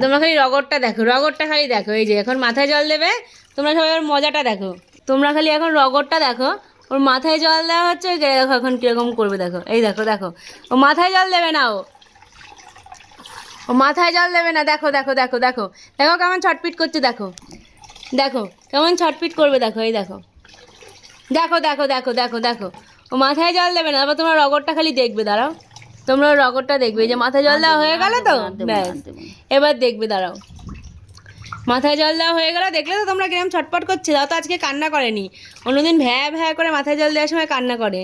তোমরা খালি রগরটা দেখো রগরটা খালি দেখো, এই যে এখন মাথায় জল দেবে, তোমরা সবাই ওর মজাটা দেখো। তোমরা খালি এখন রগরটা দেখো, ওর মাথায় জল দেওয়া হচ্ছে, ওই দেখো এখন কীরকম করবে, দেখো, এই দেখো দেখো। ও মাথায় জল দেবে না ও। ও মাথায় জল দেবে না, দেখো দেখো দেখো দেখো। দেখো কেমন ছটপিট করছে, দেখো। দেখো, কেমন ছটপিট করবে, দেখো, এই দেখো। দেখো দেখো দেখো দেখো দেখো। ও মাথায় জল দেবে না, তারপর তোমরা রগরটা খালি দেখবে, দাঁড়াও। তোমরা রগরটা দেখবে যে মাথায় জল দেওয়া হয়ে গেল তো? ব্যাস। এবার দেখবে দাঁড়াও। মাথায় জল দেওয়া হয়ে গেল দেখলে তো তোমরা কিরম ছটপট করছে? তাও তো আজকে কান্না করেনি। অন্যদিন ভ্যা ভ্যা করে মাথায় জল দেওয়ার সময় কান্না করে।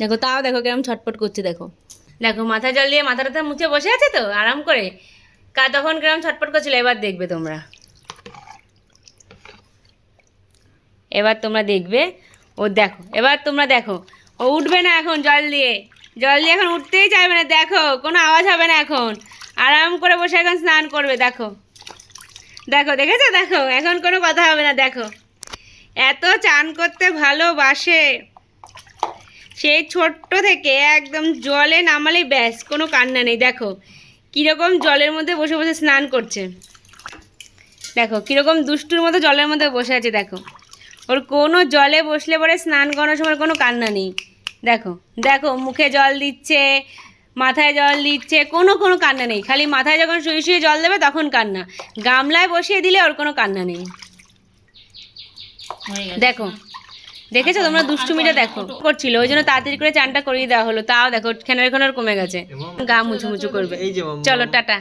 দেখো তাও দেখো কিরম ছটপট করছে দেখো। দেখো মাথায় জল দিয়ে মাথা টাথা মুছে বসে আছে তো আরাম করে। কা তখন কিরম ছটপট করছিল এবার দেখবে তোমরা। এবার তোমরা দেখবে ও দেখো এবার তোমরা দেখো। ও উঠবে না এখন জল দিয়ে। জল দিয়ে এখন উঠতেই চাইবে না, দেখো, কোনো আওয়াজ হবে না এখন। আরাম করে বসে এখন স্নান করবে, দেখো। দেখো, দেখেছ? দেখো, এখন কোনো কথা হবে না, দেখো। এত চান করতে ভালোবাসে। সেই ছোট্ট থেকে একদম জলে নামালেই ব্যাস, কোনো কান্না নেই, দেখো। কীরকম জলের মধ্যে বসে বসে স্নান করছে। দেখো, কীরকম দুষ্টুর মতো জলের মধ্যে বসে আছে, দেখো। ওর কোনো জলে বসলে পরে স্নান করানোর সময় কোনো কান্না নেই। দেখো দেখো মুখে জল দিচ্ছে মাথায় জল দিচ্ছে কোনো কোনো কান্না নেই। খালি মাথায় যখন শুয়ে শুয়ে জল দেবে তখন কান্না। গামলায় বসিয়ে দিলে ওর কোনো কান্না নেই। দেখো দেখেছ তোমরা দুষ্টুমিটা? দেখো করছিল ওই জন্য তাড়াতাড়ি করে চানটা করিয়ে দেওয়া হলো। তাও দেখো খেনার খেনার কমে গেছে। গা মুছু মুছু করবে। চলো টাটা।